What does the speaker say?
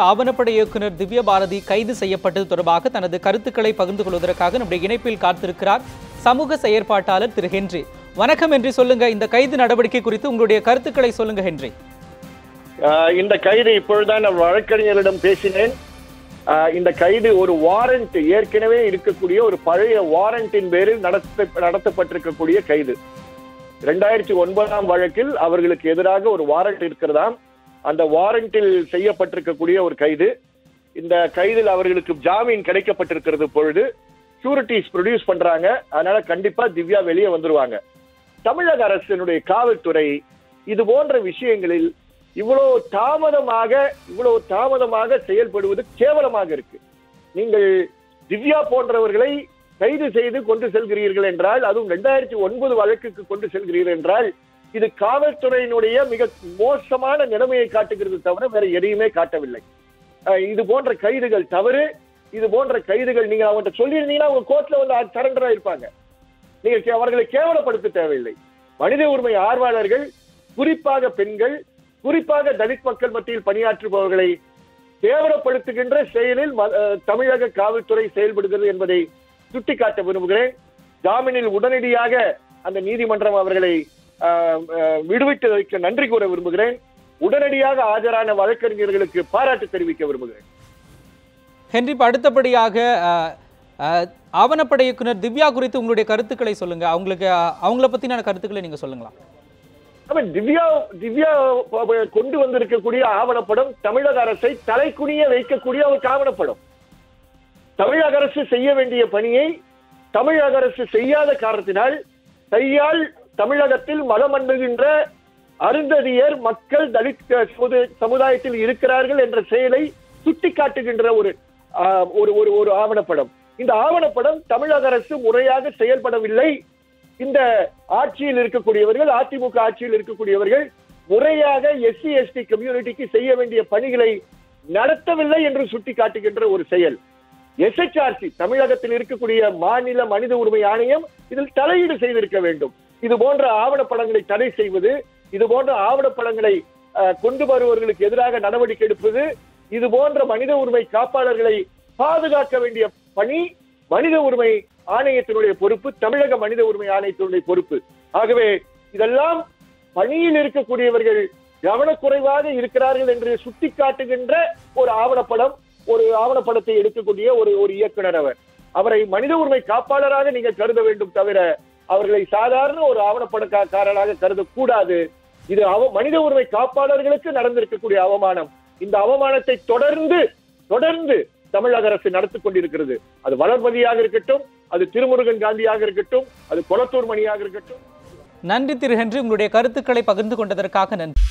ஆவணப்பட இயக்குனர் திவ்ய பாரதி கைது செய்யப்பட்டது தொடர்பாக தனது கருத்துக்களை பகிர்ந்து கொள்வதற்காக நம்முடைய இணைப்பில் காத்திருக்கிறார் சமூக செயற்பாட்டாளர் திரு ஹென்றி. வணக்கம் என்று சொல்லுங்க இந்த கைது நடவடிக்கை குறித்து உங்களுடைய கருத்துக்களை சொல்லுங்க ஹென்றி. ஆஹ் இந்த கைது இப்பொழுதுதான் நான் வழக்கறிஞரிடம் பேசினேன். இந்த கைது ஒரு வாரண்ட் ஏற்கனவே இருக்கக்கூடிய ஒரு பழைய வாரண்டின் பேரில் நடத்த நடத்தப்பட்டிருக்கக்கூடிய கைது. ரெண்டாயிரத்தி ஒன்பதாம் வழக்கில் அவர்களுக்கு எதிராக ஒரு வாரண்ட் இருக்கிறதாம். அந்த வாரண்டில் செய்யப்பட்டிருக்கக்கூடிய ஒரு கைது. இந்த கைதில் அவர்களுக்கு ஜாமீன் கிடைக்கப்பட்டிருக்கிறது பொழுது ஷூரிட்டிஸ் ப்ரொடியூஸ் பண்றாங்க. அதனால கண்டிப்பா திவ்யா வெளியே வந்துருவாங்க. தமிழக அரசினுடைய காவல்துறை இது போன்ற விஷயங்களில் இவ்வளவு தாமதமாக இவ்வளவு தாமதமாக செயல்படுவது கேவலமாக இருக்கு. நீங்கள் திவ்யா போன்றவர்களை கைது செய்து கொண்டு செல்கிறீர்கள் என்றால் அதுவும் ரெண்டாயிரத்தி ஒன்பது வழக்குக்கு கொண்டு செல்கிறீர்கள் என்றால் இது காவல்துறையினுடைய மிக மோசமான நிலைமையை காட்டுகிறது தவிர வேற எதையுமே காட்டவில்லை. இது போன்ற கைதுகள் தவறு. இது போன்ற கைதுகள் நீங்க அவங்கள்ட்ட சொல்லியிருந்தீங்கன்னா அவங்க கோர்ட்ல வந்து சரண்டரா இருப்பாங்க. நீங்க கே- அவர்களை கேவலப்படுத்த தேவையில்லை. மனித உரிமை ஆர்வலர்கள் குறிப்பாக பெண்கள் குறிப்பாக தலித் மக்கள் மத்தியில் பணியாற்றுபவர்களை கேவலப்படுத்துகின்ற செயலில் ம- தமிழக காவல்துறை செயல்படுகிறது என்பதை சுட்டிக்காட்ட விரும்புகிறேன். ஜாமீனில் உடனடியாக அந்த நீதிமன்றம் அவர்களை அஹ், அஹ், விடுவித்து வைக்க நன்றி கூற விரும்புகிறேன். உடனடியாக ஆஜரான வழக்கறிஞர்களுக்கு பாராட்டு தெரிவிக்க விரும்புகிறேன். ஹென்றி அடுத்தபடியாக ஆவணப்பட இயக்குனர் திவ்யா குறித்து உங்களுடைய கருத்துக்களை சொல்லுங்க. அவங்களுக்கு அவங்கள பத்தின கருத்துக்களை நீங்க சொல்லுங்களா? திவ்யா திவ்யா கொண்டு வந்திருக்கக்கூடிய ஆவணப்படம் தமிழக அரசை தலைக்குனிய வைக்கக்கூடிய ஒரு ஆவணப்படம். தமிழக அரசு செய்ய வேண்டிய பணியை தமிழக அரசு செய்யாத காரணத்தினால் கையால் தமிழகத்தில் மதம் அண்ணுகின்ற அருந்ததியர் மக்கள் தலித் சமுத- சமுதாயத்தில் இருக்கிறார்கள் என்ற செயலை சுட்டிக்காட்டுகின்ற ஒரு ஆஹ், ஒரு ஒரு ஒரு ஆவணப்படம். இந்த ஆவணப்படம் தமிழக அரசு முறையாக செயல்படவில்லை. இந்த ஆட்சியில் இருக்கக்கூடியவர்கள் அதிமுக ஆட்சியில் இருக்கக்கூடியவர்கள் முறையாக எஸ்சி எஸ்டி கம்யூனிட்டிக்கு செய்ய வேண்டிய பணிகளை நடத்தவில்லை என்று சுட்டிக்காட்டுகின்ற ஒரு செயல். எஸ்எச்ஆர்சி தமிழகத்தில் இருக்கக்கூடிய மாநில மனித உரிமை ஆணையம் இதில் தலையீடு செய்திருக்க வேண்டும். இது போன்ற ஆவணப்படங்களை தடை செய்வது இது போன்ற ஆவணப்படங்களை அஹ், கொண்டு வருபவர்களுக்கு எதிராக நடவடிக்கை எடுப்பது இது போன்ற மனித உரிமை காப்பாளர்களை பாதுகாக்க வேண்டிய பணி மனித உரிமை ஆணையத்தினுடைய பொறுப்பு தமிழக மனித உரிமை ஆணையத்தினுடைய பொறுப்பு. ஆகவே இதெல்லாம் பணியில் இருக்கக்கூடியவர்கள் கவனக்குறைவாக இருக்கிறார்கள் என்று சுட்டிக்காட்டுகின்ற ஒரு ஆவணப்படம் ஒரு ஆவணப்படத்தை எடுக்கக்கூடிய ஒரு ஒரு இயக்குனர் அவர். அவரை மனித உரிமை காப்பாளராக நீங்கள் கருத வேண்டும் தவிர அவர்களை சாதாரண ஒரு ஆவணப்படக்காரராக கருதக்கூடாது. இது அவ மனித உரிமை காப்பாளர்களுக்கு நடந்திருக்கக்கூடிய அவமானம். இந்த அவமானத்தை தொடர்ந்து தொடர்ந்து தமிழக அரசு நடத்தி கொண்டிருக்கிறது. அது வளர்மதியாக இருக்கட்டும் அது திருமுருகன் காந்தியாக இருக்கட்டும் அது கொளத்தூர் மணியாக இருக்கட்டும். நன்றி திரு ஹென்றி உங்களுடைய கருத்துக்களை பகிர்ந்து கொண்டதற்காக நன்றி.